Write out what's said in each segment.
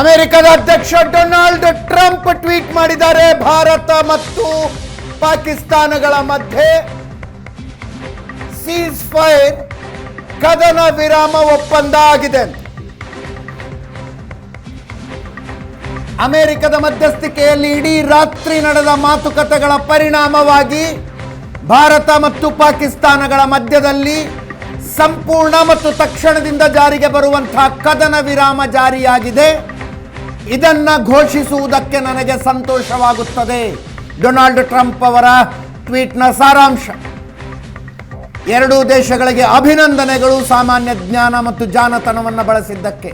ಅಮೆರಿಕದ ಅಧ್ಯಕ್ಷ Donald Trump tweet ಮಾಡಿದ್ದಾರೆ, ಭಾರತ ಮತ್ತು ಪಾಕಿಸ್ತಾನಗಳ ಮಧ್ಯೆ. ಸೀಸ್ ಫೈರ್, ಕದನ ವಿರಾಮ ಒಪ್ಪಂದ ಆಗಿದೆ. ಅಮೆರಿಕದ ಮಧ್ಯಸ್ಥಿಕೆಯಲ್ಲಿ ಇಡೀ ರಾತ್ರಿ ನಡೆದ ಮಾತುಕತೆಗಳ ಪರಿಣಾಮವಾಗಿ ಭಾರತ ಮತ್ತು ಪಾಕಿಸ್ತಾನಗಳ ಮಧ್ಯದಲ್ಲಿ ಸಂಪೂರ್ಣ ಮತ್ತು ತಕ್ಷಣದಿಂದ ಜಾರಿಗೆ ಬರುವಂತಹ ಕದನ ವಿರಾಮ ಜಾರಿಯಾಗಿದೆ. ಇದನ್ನ ಘೋಷಿಸುವುದಕ್ಕೆ ನನಗೆ ಸಂತೋಷವಾಗುತ್ತದೆ. ಡೊನಾಲ್ಡ್ ಟ್ರಂಪ್ ಅವರ ಟ್ವೀಟ್ನ ಸಾರಾಂಶ. ಎರಡೂ ದೇಶಗಳಿಗೆ ಅಭಿನಂದನೆಗಳು ಸಾಮಾನ್ಯ ಜ್ಞಾನ ಮತ್ತು ಜಾನತನವನ್ನು ಬಳಸಿದ್ದಕ್ಕೆ.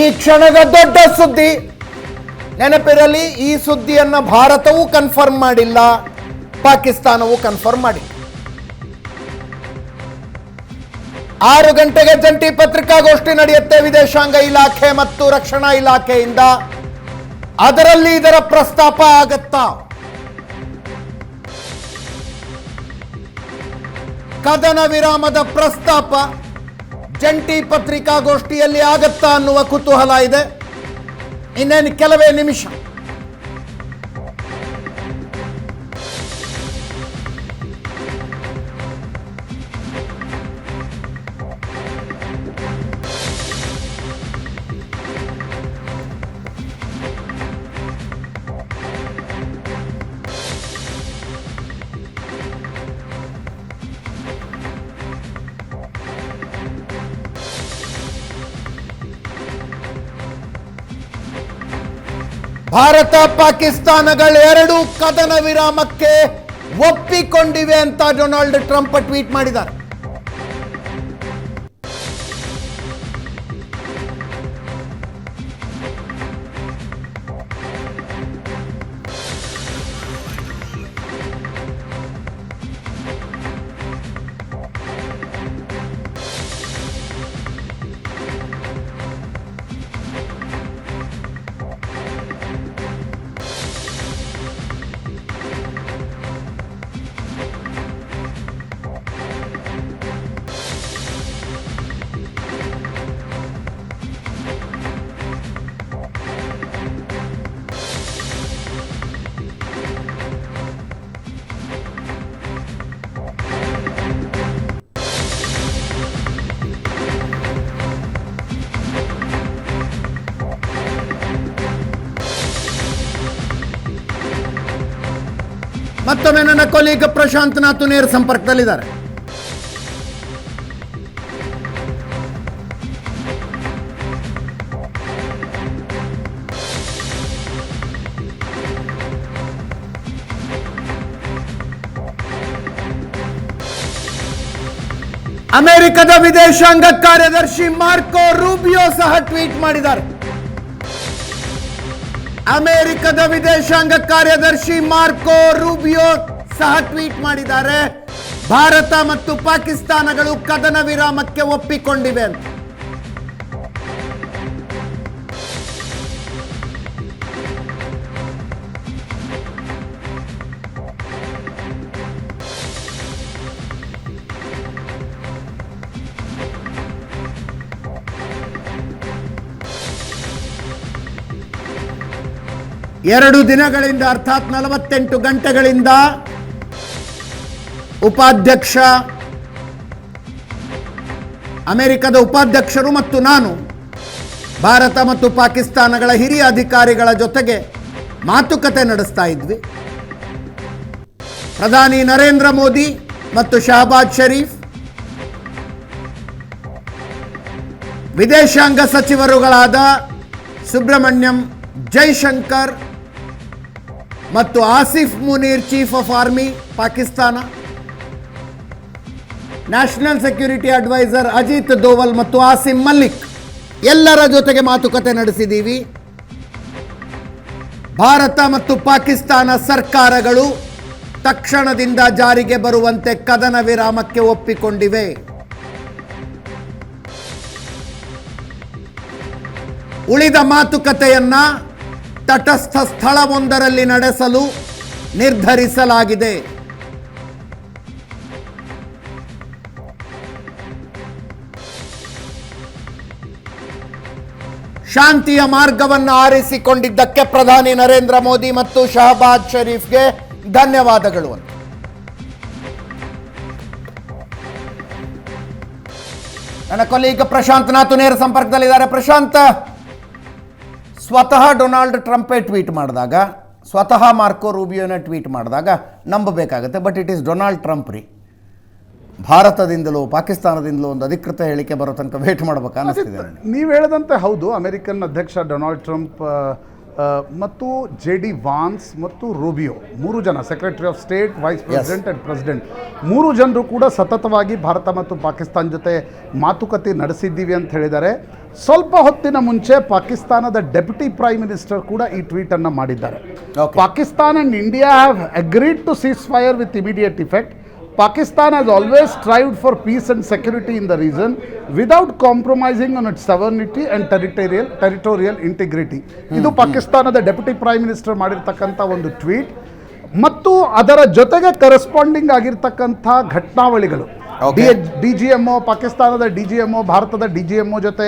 ಈ ಕ್ಷಣದ ದೊಡ್ಡ ಸುದ್ದಿ ನೆನಪಿರಲಿ, ಈ ಸುದ್ದಿಯನ್ನು ಭಾರತವೂ ಕನ್ಫರ್ಮ್ ಮಾಡಿಲ್ಲ. ಪಾಕಿಸ್ತಾನವೂ ಕನ್ಫರ್ಮ್ ಮಾಡಿ ಆರು ಗಂಟೆಗೆ ಜಂಟಿ ಪತ್ರಿಕಾಗೋಷ್ಠಿ ನಡೆಯುತ್ತೆ ವಿದೇಶಾಂಗ ಇಲಾಖೆ ಮತ್ತು ರಕ್ಷಣಾ ಇಲಾಖೆಯಿಂದ. ಅದರಲ್ಲಿ ಇದರ ಪ್ರಸ್ತಾಪ ಆಗತ್ತಾ? ಕದನ ವಿರಾಮದ ಪ್ರಸ್ತಾಪ ಜಂಟಿ ಪತ್ರಿಕಾಗೋಷ್ಠಿಯಲ್ಲಿ ಆಗತ್ತಾ ಅನ್ನುವ ಕುತೂಹಲ ಇದೆ. ಇನ್ನೇನು ಕೆಲವೇ ನಿಮಿಷ. ಭಾರತ ಪಾಕಿಸ್ತಾನಗಳೆರಡೂ ಕದನ ವಿರಾಮಕ್ಕೆ ಒಪ್ಪಿಕೊಂಡಿವೆ ಅಂತ ಡೊನಾಲ್ಡ್ ಟ್ರಂಪ್ ಟ್ವೀಟ್ ಮಾಡಿದ್ದಾರೆ. ಮತ್ತೊಮ್ಮೆ ನನ್ನ ಕೊಲೀಗ ಪ್ರಶಾಂತ್ ನಾಥ್ ನೇರ ಸಂಪರ್ಕದಲ್ಲಿದ್ದಾರೆ ಅಮೆರಿಕದ ವಿದೇಶಾಂಗ ಕಾರ್ಯದರ್ಶಿ ಮಾರ್ಕೋ ರೂಬಿಯೋ ಸಹ ಟ್ವೀಟ್ ಮಾಡಿದ್ದಾರೆ ಅಮೆರಿಕದ ವಿದೇಶಾಂಗ ಕಾರ್ಯದರ್ಶಿ ಮಾರ್ಕೋ ರೂಬಿಯೋ ಸಹ ಟ್ವೀಟ್ ಮಾಡಿದ್ದಾರೆ. ಭಾರತ ಮತ್ತು ಪಾಕಿಸ್ತಾನಗಳು ಕದನ ವಿರಾಮಕ್ಕೆ ಒಪ್ಪಿಕೊಂಡಿವೆ ಅಂತ. ಎರಡು ದಿನಗಳಿಂದ, ಅರ್ಥಾತ್ ನಲವತ್ತೆಂಟು ಗಂಟೆಗಳಿಂದ ಉಪಾಧ್ಯಕ್ಷ, ಅಮೆರಿಕದ ಉಪಾಧ್ಯಕ್ಷರು ಮತ್ತು ನಾನು, ಭಾರತ ಮತ್ತು ಪಾಕಿಸ್ತಾನಗಳ ಹಿರಿಯ ಅಧಿಕಾರಿಗಳ ಜೊತೆಗೆ ಮಾತುಕತೆ ನಡೆಸ್ತಾ ಇದ್ವಿ. ಪ್ರಧಾನಿ ನರೇಂದ್ರ ಮೋದಿ ಮತ್ತು ಶಹಬಾಜ್ ಶರೀಫ್, ವಿದೇಶಾಂಗ ಸಚಿವರುಗಳಾದ ಸುಬ್ರಹ್ಮಣ್ಯಂ ಜೈಶಂಕರ್ ಮತ್ತು Asif Munir chief of army Pakistan. National security adviser Ajit Doval ಮತ್ತು ಆಸಿಮ್ ಮಲ್ಲಿಕ್. ಎಲ್ಲರ ಜೊತೆಗೆ ಮಾತುಕತೆ ನಡೆಸಿದ್ದೀವಿ ಭಾರತ ಮತ್ತು ಪಾಕಿಸ್ತಾನ ಸರ್ಕಾರಗಳು ತಕ್ಷಣದಿಂದ ಜಾರಿಗೆ ಬರುವಂತೆ ಕದನ ವಿರಾಮಕ್ಕೆ ಒಪ್ಪಿಕೊಂಡಿವೆ. ಉಳಿದ ಮಾತುಕತೆಯನ್ನ ತಟಸ್ಥ ಸ್ಥಳವೊಂದರಲ್ಲಿ ನಡೆಸಲು ನಿರ್ಧರಿಸಲಾಗಿದೆ. ಶಾಂತಿಯ ಮಾರ್ಗವನ್ನು ಆರಿಸಿಕೊಂಡಿದ್ದಕ್ಕೆ ಪ್ರಧಾನಿ ನರೇಂದ್ರ ಮೋದಿ ಮತ್ತು ಶಹಬಾದ್ ಶರೀಫ್ಗೆ ಧನ್ಯವಾದಗಳು ಅಂತ. ನನ್ನ ಕೊಲೀಗ ಪ್ರಶಾಂತ್ ನಾಥು ನೇರ ಸಂಪರ್ಕದಲ್ಲಿದ್ದಾರೆ. ಪ್ರಶಾಂತ್ ಸ್ವತಃ ಡೊನಾಲ್ಡ್ ಟ್ರಂಪೇ ಟ್ವೀಟ್ ಮಾಡಿದಾಗ ಸ್ವತಃ ಮಾರ್ಕೋ ರೂಬಿಯೋನ ಟ್ವೀಟ್ ಮಾಡಿದಾಗ ನಂಬಬೇಕಾಗುತ್ತೆ but it is Donald Trump ರೀ. ಭಾರತದಿಂದಲೂ ಪಾಕಿಸ್ತಾನದಿಂದಲೂ ಒಂದು ಅಧಿಕೃತ ಹೇಳಿಕೆ ಬರೋ ತನಕ ವೇಟ್ ಮಾಡ್ಬೇಕು ಅನ್ನಿಸ್ತಿದೆ ನೀವು ಹೇಳಿದಂತೆ ಹೌದು ಅಮೆರಿಕನ್ ಅಧ್ಯಕ್ಷ ಡೊನಾಲ್ಡ್ ಟ್ರಂಪ್ ಮತ್ತು ಜೆ ಡಿ ವಾನ್ಸ್ ಮತ್ತು ರೂಬಿಯೋ ಮೂರು ಜನ secretary of state vice president and president. ಮೂರು ಜನರು ಕೂಡ ಸತತವಾಗಿ ಭಾರತ ಮತ್ತು ಪಾಕಿಸ್ತಾನ ಜೊತೆ ಮಾತುಕತೆ ನಡೆಸಿದ್ದೀವಿ ಅಂತ ಹೇಳಿದ್ದಾರೆ. ಸ್ವಲ್ಪ ಹೊತ್ತಿನ ಮುಂಚೆ ಪಾಕಿಸ್ತಾನದ ಡೆಪ್ಯೂಟಿ ಪ್ರೈಮ್ ಮಿನಿಸ್ಟರ್ ಕೂಡ ಈ ಟ್ವೀಟ್ ಅನ್ನು ಮಾಡಿದ್ದಾರೆ. Pakistan and India have agreed to ceasefire with immediate effect Pakistan has always strived for peace and security in the region without compromising on its sovereignty and territorial territorial integrity ಇದು ಪಾಕಿಸ್ತಾನದ deputy prime minister ಮಾಡಿರ್ತಕ್ಕಂಥ ಒಂದು tweet. ಮತ್ತು ಅದರ ಜೊತೆಗೆ corresponding ಆಗಿರ್ತಕ್ಕಂಥ ಘಟನಾವಳಿಗಳು. D G M ಪಾಕಿಸ್ತಾನದ ಡಿ ಜಿ ಎಂ ಭಾರತದ ಡಿ ಜಿ ಎಂ ಜೊತೆ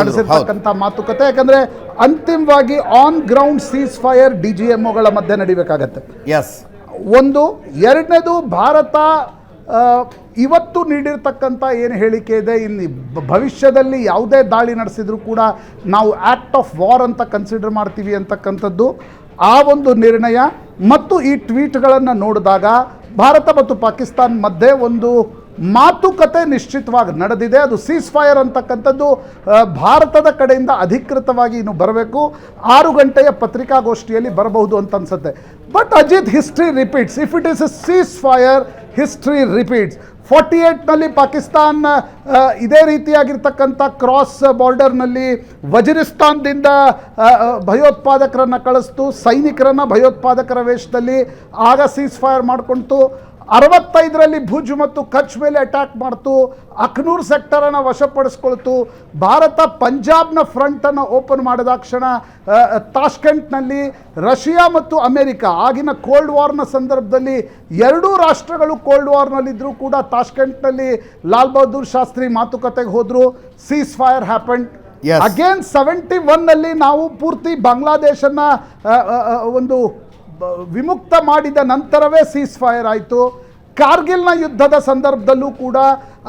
ನಡೆಸಿರ್ತಕ್ಕಂಥ ಮಾತುಕತೆ. ಯಾಕಂದ್ರೆ ಅಂತಿಮವಾಗಿ on ground ceasefire D G ಎಂಒಗಳ ಮಧ್ಯೆ ನಡಿಬೇಕಾಗತ್ತೆ. ಎಸ್ ಒಂದು ಎರಡನೇದು ಭಾರತ ಇವತ್ತು ನೀಡಿರ್ತಕ್ಕಂಥ ಏನು ಹೇಳಿಕೆ ಇದೆ ಇನ್ನು ಭವಿಷ್ಯದಲ್ಲಿ ಯಾವುದೇ ದಾಳಿ ನಡೆಸಿದ್ರು ಕೂಡ ನಾವು ಆ್ಯಕ್ಟ್ ಆಫ್ ವಾರ್ ಅಂತ ಕನ್ಸಿಡರ್ ಮಾಡ್ತೀವಿ ಅಂತಕ್ಕಂಥದ್ದು ಆ ಒಂದು ನಿರ್ಣಯ. ಮತ್ತು ಈ ಟ್ವೀಟ್ಗಳನ್ನು ನೋಡಿದಾಗ ಭಾರತ ಮತ್ತು ಪಾಕಿಸ್ತಾನ ಮಧ್ಯೆ ಒಂದು ಮಾತುಕತೆ ನಿಶ್ಚಿತವಾಗಿ ನಡೆದಿದೆ. ಅದು ಸೀಸ್ ಫೈರ್ ಅಂತಕ್ಕಂಥದ್ದು ಭಾರತದ ಕಡೆಯಿಂದ ಅಧಿಕೃತವಾಗಿ ಇನ್ನು ಬರಬೇಕು. ಆರು ಗಂಟೆಯ ಪತ್ರಿಕಾಗೋಷ್ಠಿಯಲ್ಲಿ ಬರಬಹುದು ಅಂತ ಅನ್ಸುತ್ತೆ. But Ajit history repeats if it is a ceasefire history repeats forty ಏಯ್ಟ್ನಲ್ಲಿ Pakistan ಇದೇ ರೀತಿಯಾಗಿರ್ತಕ್ಕಂಥ ಕ್ರಾಸ್ ಬಾರ್ಡರ್ನಲ್ಲಿ ವಜಿರಿಸ್ತಾನ್ದಿಂದ ಭಯೋತ್ಪಾದಕರನ್ನು ಕಳಿಸ್ತು. ಸೈನಿಕರನ್ನು ಭಯೋತ್ಪಾದಕರ ವೇಷದಲ್ಲಿ ಆಗ ಸೀಸ್ ಫೈರ್ ಮಾಡಿಕೊಂತು ಅರವತ್ತೈದರಲ್ಲಿ ಭುಜ್ ಮತ್ತು ಕಚ್ ಮೇಲೆ ಅಟ್ಯಾಕ್ ಮಾಡ್ತು. ಅಖ್ನೂರ್ ಸೆಕ್ಟರನ್ನು ವಶಪಡಿಸ್ಕೊಳ್ತು. ಭಾರತ ಪಂಜಾಬ್ನ ಫ್ರಂಟನ್ನು ಓಪನ್ ಮಾಡಿದಾಕ್ಷಣ ಆ, ತಾಷ್ಕೆಂಟ್ನಲ್ಲಿ ರಷ್ಯಾ ಮತ್ತು ಅಮೆರಿಕ ಆಗಿನ ಕೋಲ್ಡ್ ವಾರ್ನ ಸಂದರ್ಭದಲ್ಲಿ ಎರಡೂ ರಾಷ್ಟ್ರಗಳು ಕೋಲ್ಡ್ ವಾರ್ನಲ್ಲಿದ್ದರೂ ಕೂಡ ತಾಷ್ಕೆಂಟ್ನಲ್ಲಿ ಲಾಲ್ ಬಹದ್ದೂರ್ ಶಾಸ್ತ್ರಿ ಮಾತುಕತೆಗೆ ಹೋದರು. Ceasefire happened Yes. Again seventy ಒನ್ನಲ್ಲಿ ನಾವು ಪೂರ್ತಿ ಬಾಂಗ್ಲಾದೇಶನ್ನ ಒಂದು ವಿಮುಕ್ತ ಮಾಡಿದ ನಂತರವೇ ಸೀಸ್ ಫೈರ್ ಆಯಿತು. ಕಾರ್ಗಿಲ್ನ ಯುದ್ಧದ ಸಂದರ್ಭದಲ್ಲೂ ಕೂಡ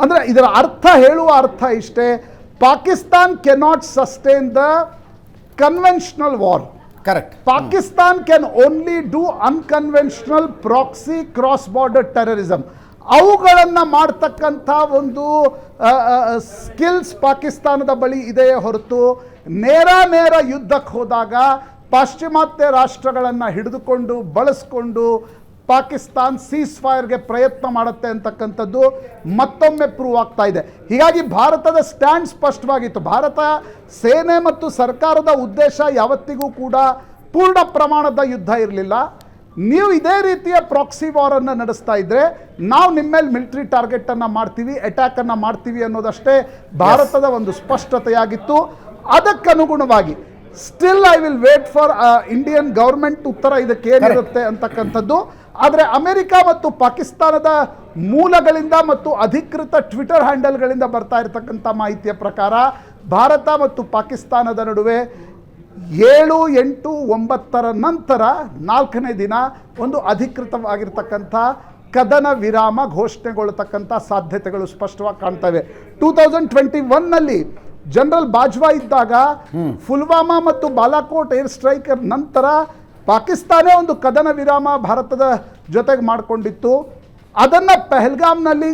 ಅಂದರೆ ಇದರ ಅರ್ಥ ಹೇಳುವ ಅರ್ಥ ಇಷ್ಟೇ. Pakistan cannot sustain the conventional war correct Pakistan can only do unconventional proxy cross border terrorism ಅವುಗಳನ್ನು ಮಾಡ್ತಕ್ಕಂಥ ಒಂದು ಸ್ಕಿಲ್ಸ್ ಪಾಕಿಸ್ತಾನದ ಬಳಿ ಇದೆಯೇ ಹೊರತು. ನೇರ ನೇರ ಯುದ್ಧಕ್ಕೆ ಹೋದಾಗ ಪಾಶ್ಚಿಮಾತ್ಯ ರಾಷ್ಟ್ರಗಳನ್ನು ಹಿಡಿದುಕೊಂಡು, ಬಳಸ್ಕೊಂಡು ಪಾಕಿಸ್ತಾನ್ ಸೀಸ್ ಫೈರ್ಗೆ ಪ್ರಯತ್ನ ಮಾಡುತ್ತೆ ಅಂತಕ್ಕಂಥದ್ದು ಮತ್ತೊಮ್ಮೆ ಪ್ರೂವ್ ಆಗ್ತಾ ಇದೆ. ಹೀಗಾಗಿ ಭಾರತದ ಸ್ಟ್ಯಾಂಡ್ ಸ್ಪಷ್ಟವಾಗಿತ್ತು. ಭಾರತ ಸೇನೆ ಮತ್ತು ಸರ್ಕಾರದ ಉದ್ದೇಶ ಯಾವತ್ತಿಗೂ ಕೂಡ ಪೂರ್ಣ ಪ್ರಮಾಣದ ಯುದ್ಧ ಇರಲಿಲ್ಲ. ನೀವು ಇದೇ ರೀತಿಯ ಪ್ರಾಕ್ಸಿ ವಾರನ್ನು ನಡೆಸ್ತಾ ಇದ್ರೆ ನಾವು ನಿಮ್ಮ ಮೇಲೆ ಮಿಲಿಟರಿ ಟಾರ್ಗೆಟನ್ನು ಮಾಡ್ತೀವಿ ಅಟ್ಯಾಕನ್ನು ಮಾಡ್ತೀವಿ ಅನ್ನೋದಷ್ಟೇ ಭಾರತದ ಒಂದು ಸ್ಪಷ್ಟತೆಯಾಗಿತ್ತು. ಅದಕ್ಕನುಗುಣವಾಗಿ still I will wait for Indian government ಉತ್ತರ ಇದಕ್ಕೆ ಏನಿರುತ್ತೆ ಅಂತಕ್ಕಂಥದ್ದು. ಆದರೆ ಅಮೆರಿಕ ಮತ್ತು ಪಾಕಿಸ್ತಾನದ ಮೂಲಗಳಿಂದ ಮತ್ತು ಅಧಿಕೃತ ಟ್ವಿಟರ್ ಹ್ಯಾಂಡಲ್ಗಳಿಂದ ಬರ್ತಾ ಇರತಕ್ಕಂಥ ಮಾಹಿತಿಯ ಪ್ರಕಾರ ಭಾರತ ಮತ್ತು ಪಾಕಿಸ್ತಾನದ ನಡುವೆ ಏಳು ಎಂಟು ಒಂಬತ್ತರ ನಂತರ ನಾಲ್ಕನೇ ದಿನ ಒಂದು ಅಧಿಕೃತವಾಗಿರ್ತಕ್ಕಂಥ ಕದನ ವಿರಾಮ ಘೋಷಣೆಗೊಳ್ಳತಕ್ಕಂಥ ಸಾಧ್ಯತೆಗಳು ಸ್ಪಷ್ಟವಾಗಿ ಕಾಣ್ತವೆ. ಟೂ ತೌಸಂಡ್ ಟ್ವೆಂಟಿ ಒನ್ನಲ್ಲಿ ಜನರಲ್ ಬಾಜ್ವಾ ಇದ್ದಾಗ ಪುಲ್ವಾಮಾ ಮತ್ತು ಬಾಲಾಕೋಟ್ ಏರ್ ಸ್ಟ್ರೈಕರ್ ನಂತರ ಪಾಕಿಸ್ತಾನೇ ಒಂದು ಕದನ ವಿರಾಮ ಭಾರತದ ಜೊತೆಗೆ ಮಾಡಿಕೊಂಡಿತ್ತು. ಅದನ್ನು ಪೆಹಲ್ಗಾಮ್ನಲ್ಲಿ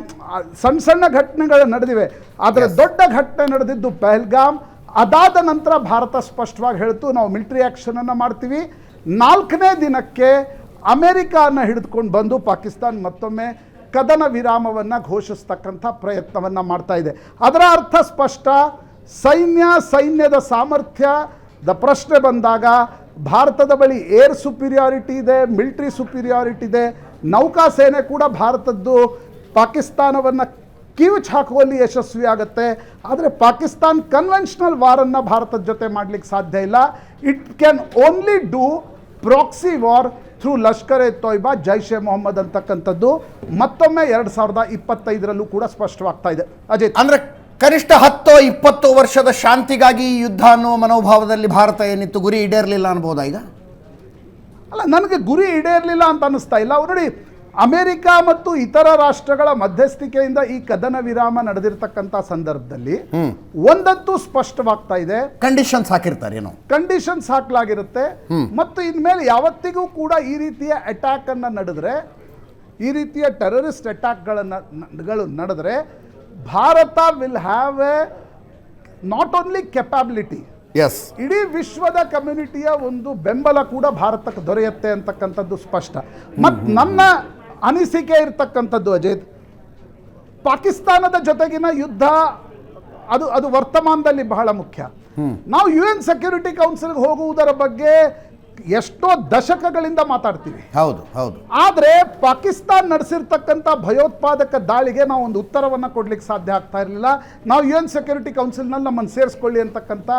ಸಣ್ಣ ಸಣ್ಣ ಘಟನೆಗಳು ನಡೆದಿವೆ. ಆದರೆ ದೊಡ್ಡ ಘಟನೆ ನಡೆದಿದ್ದು ಪೆಹಲ್ಗಾಮ್. ಅದಾದ ನಂತರ ಭಾರತ ಸ್ಪಷ್ಟವಾಗಿ ಹೇಳ್ತು ನಾವು ಮಿಲಿಟರಿ ಆ್ಯಕ್ಷನನ್ನು ಮಾಡ್ತೀವಿ. ನಾಲ್ಕನೇ ದಿನಕ್ಕೆ ಅಮೆರಿಕಾನ ಹಿಡಿದುಕೊಂಡು ಬಂದು ಪಾಕಿಸ್ತಾನ ಮತ್ತೊಮ್ಮೆ ಕದನ ವಿರಾಮವನ್ನು ಘೋಷಿಸ್ತಕ್ಕಂಥ ಪ್ರಯತ್ನವನ್ನು ಮಾಡ್ತಾ ಇದೆ. ಅದರ ಅರ್ಥ ಸ್ಪಷ್ಟ. ಸೈನ್ಯ, ಸೈನ್ಯದ ಸಾಮರ್ಥ್ಯದ ಪ್ರಶ್ನೆ ಬಂದಾಗ ಭಾರತದ ಬಳಿ ಏರ್ ಸುಪೀರಿಯಾರಿಟಿ ಇದೆ, ಮಿಲ್ಟ್ರಿ ಸುಪೀರಿಯಾರಿಟಿ ಇದೆ, ನೌಕಾ ಸೇನೆ ಕೂಡ ಭಾರತದ್ದು ಪಾಕಿಸ್ತಾನವನ್ನು ಕಿವಿಚ್ ಹಾಕುವಲ್ಲಿ ಯಶಸ್ವಿ ಆಗುತ್ತೆ. ಆದರೆ ಪಾಕಿಸ್ತಾನ್ ಕನ್ವೆನ್ಷನಲ್ ವಾರನ್ನು ಭಾರತದ ಜೊತೆ ಮಾಡಲಿಕ್ಕೆ ಸಾಧ್ಯ ಇಲ್ಲ. It can only do proxy war through Lashkar e Taiba Jaish e Mohammed ಅಂತಕ್ಕಂಥದ್ದು. ಮತ್ತೊಮ್ಮೆ ಎರಡು ಸಾವಿರದ ಇಪ್ಪತ್ತೈದರಲ್ಲೂ ಕೂಡ ಸ್ಪಷ್ಟವಾಗ್ತಾ ಇದೆ. ಅಜಯ್ ಅಂದ್ರೆ ಕನಿಷ್ಠ ಹತ್ತೋ ಇಪ್ಪತ್ತು ವರ್ಷದ ಶಾಂತಿಗಾಗಿ ಈ ಯುದ್ಧ ಅನ್ನುವ ಮನೋಭಾವದಲ್ಲಿ ಭಾರತ ಏನಿತ್ತು? ಗುರಿ ಈಡೇರಲಿಲ್ಲ ಅನ್ಬೋದಾ ಈಗ? ಅಲ್ಲ ನನಗೆ ಗುರಿ ಈಡೇರಲಿಲ್ಲ ಅಂತ ಅನ್ನಿಸ್ತಾ ಇಲ್ಲ. ಅವ್ರು ನೋಡಿ ಅಮೆರಿಕ ಮತ್ತು ಇತರ ರಾಷ್ಟ್ರಗಳ ಮಧ್ಯಸ್ಥಿಕೆಯಿಂದ ಈ ಕದನ ವಿರಾಮ ನಡೆದಿರ್ತಕ್ಕಂಥ ಸಂದರ್ಭದಲ್ಲಿ ಒಂದಂತೂ ಸ್ಪಷ್ಟವಾಗ್ತಾ ಇದೆ. ಕಂಡೀಷನ್ಸ್ ಹಾಕಿರ್ತಾರೇನೋ ಕಂಡೀಷನ್ಸ್ ಹಾಕಲಾಗಿರುತ್ತೆ. ಮತ್ತು ಇನ್ಮೇಲೆ ಯಾವತ್ತಿಗೂ ಕೂಡ ಈ ರೀತಿಯ ಅಟ್ಯಾಕ್ ಅನ್ನ ನಡೆದ್ರೆ ಈ ರೀತಿಯ ಟೆರರಿಸ್ಟ್ ಅಟ್ಯಾಕ್ಗಳನ್ನು ನಡೆದ್ರೆ Bharat will have a not only capability as ಇಡೀ ವಿಶ್ವದ ಕಮ್ಯುನಿಟಿಯ ಒಂದು ಬೆಂಬಲ ಕೂಡ ಭಾರತಕ್ಕೆ ದೊರೆಯುತ್ತೆ ಅಂತಕ್ಕಂಥದ್ದು ಸ್ಪಷ್ಟ. ಮತ್ತು ನನ್ನ ಅನಿಸಿಕೆ ಇರ್ತಕ್ಕಂಥದ್ದು ಅಜಿತ್ ಪಾಕಿಸ್ತಾನದ ಜೊತೆಗಿನ ಯುದ್ಧ ಅದು ಅದು ವರ್ತಮಾನದಲ್ಲಿ ಬಹಳ ಮುಖ್ಯ. ನಾವು ಯು ಎನ್ ಸೆಕ್ಯೂರಿಟಿ ಕೌನ್ಸಿಲ್ಗೆ ಹೋಗುವುದರ ಬಗ್ಗೆ ಎಷ್ಟೋ ದಶಕಗಳಿಂದ ಮಾತಾಡ್ತೀವಿ. ಹೌದು ಹೌದು. ಆದರೆ ಪಾಕಿಸ್ತಾನ್ ನಡೆಸಿರ್ತಕ್ಕಂಥ ಭಯೋತ್ಪಾದಕ ದಾಳಿಗೆ ನಾವು ಒಂದು ಉತ್ತರವನ್ನು ಕೊಡ್ಲಿಕ್ಕೆ ಸಾಧ್ಯ ಆಗ್ತಾ ಇರಲಿಲ್ಲ. ನಾವು ಯು ಎನ್ ಸೆಕ್ಯೂರಿಟಿ ಕೌನ್ಸಿಲ್ನಲ್ಲಿ ನಮ್ಮನ್ನು ಸೇರಿಸ್ಕೊಳ್ಳಿ ಅಂತಕ್ಕಂಥ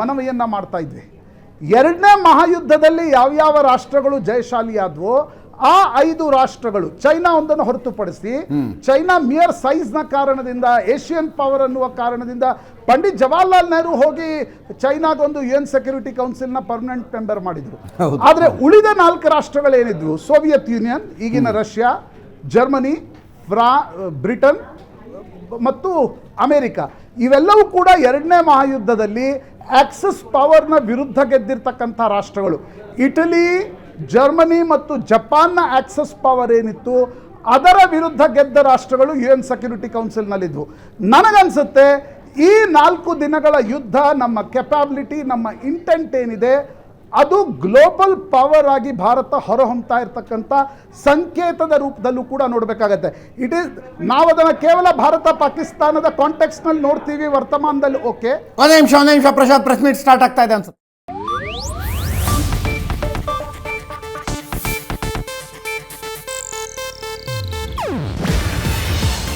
ಮನವಿಯನ್ನು ಮಾಡ್ತಾ ಇದ್ವಿ. ಎರಡನೇ ಮಹಾಯುದ್ಧದಲ್ಲಿ ಯಾವ್ಯಾವ ರಾಷ್ಟ್ರಗಳು ಜಯಶಾಲಿಯಾದವೋ ಆ ಐದು ರಾಷ್ಟ್ರಗಳು ಚೈನಾ ಒಂದನ್ನು ಹೊರತುಪಡಿಸಿ ಚೈನಾ ಮಿಯರ್ನ ಕಾರಣದಿಂದ ಏಷ್ಯನ್ ಪವರ್ ಅನ್ನುವ ಕಾರಣದಿಂದ ಪಂಡಿತ್ ಜವಾಹರ್ಲಾಲ್ ನೆಹರು ಹೋಗಿ ಚೈನಾಗೊಂದು ಯು ಎನ್ ಸೆಕ್ಯೂರಿಟಿ ಕೌನ್ಸಿಲ್ನ ಪರ್ಮನೆಂಟ್ ಮೆಂಬರ್ ಮಾಡಿದ್ರು. ಆದ್ರೆ ಆದರೆ ಉಳಿದ ನಾಲ್ಕು ರಾಷ್ಟ್ರಗಳೇನಿದ್ವು ಸೋವಿಯತ್ ಯೂನಿಯನ್ ಈಗಿನ ರಷ್ಯಾ ಜರ್ಮನಿ ಫ್ರಾ ಬ್ರಿಟನ್ ಮತ್ತು ಅಮೆರಿಕ. ಇವೆಲ್ಲವೂ ಕೂಡ ಎರಡನೇ ಮಹಾಯುದ್ಧದಲ್ಲಿ ಆಕ್ಸಿಸ್ ಪವರ್ನ ವಿರುದ್ಧ ಗೆದ್ದಿರ್ತಕ್ಕಂಥ ರಾಷ್ಟ್ರಗಳು. ಇಟಲಿ ಜರ್ಮನಿ ಮತ್ತು ಜಪಾನ್ನ ಆಕ್ಸಸ್ ಪವರ್ ಏನಿತ್ತು, ಅದರ ವಿರುದ್ಧ ಗೆದ್ದ ರಾಷ್ಟ್ರಗಳು ಯು ಎನ್ ಸೆಕ್ಯೂರಿಟಿ ಕೌನ್ಸಿಲ್ನಲ್ಲಿದ್ವು ನನಗನ್ಸುತ್ತೆ, ಈ ನಾಲ್ಕು ದಿನಗಳ ಯುದ್ಧ ನಮ್ಮ ಕೆಪಾಬಿಲಿಟಿ ನಮ್ಮ ಇಂಟೆಂಟ್ ಏನಿದೆ, ಅದು ಗ್ಲೋಬಲ್ ಪವರ್ ಆಗಿ ಭಾರತ ಹೊರಹೊಮ್ತಾ ಇರತಕ್ಕಂಥ ಸಂಕೇತದ ರೂಪದಲ್ಲೂ ಕೂಡ ನೋಡಬೇಕಾಗತ್ತೆ. ಇಟ್ ಈಸ್ ನಾವು ಅದನ್ನು ಕೇವಲ ಭಾರತ, ಪಾಕಿಸ್ತಾನದ ಕಾಂಟೆಕ್ಸ್ನಲ್ಲಿ ನೋಡ್ತೀವಿ, ವರ್ತಮಾನದಲ್ಲಿ ಓಕೆ ಒಂದೇ ನಿಮಿಷ ಒಂದೇ ನಿಮಿಷ ಪ್ರಶಾಂತ್ ಸ್ಟಾರ್ಟ್ ಆಗ್ತಾ ಇದೆ ಅನ್ಸುತ್ತೆ.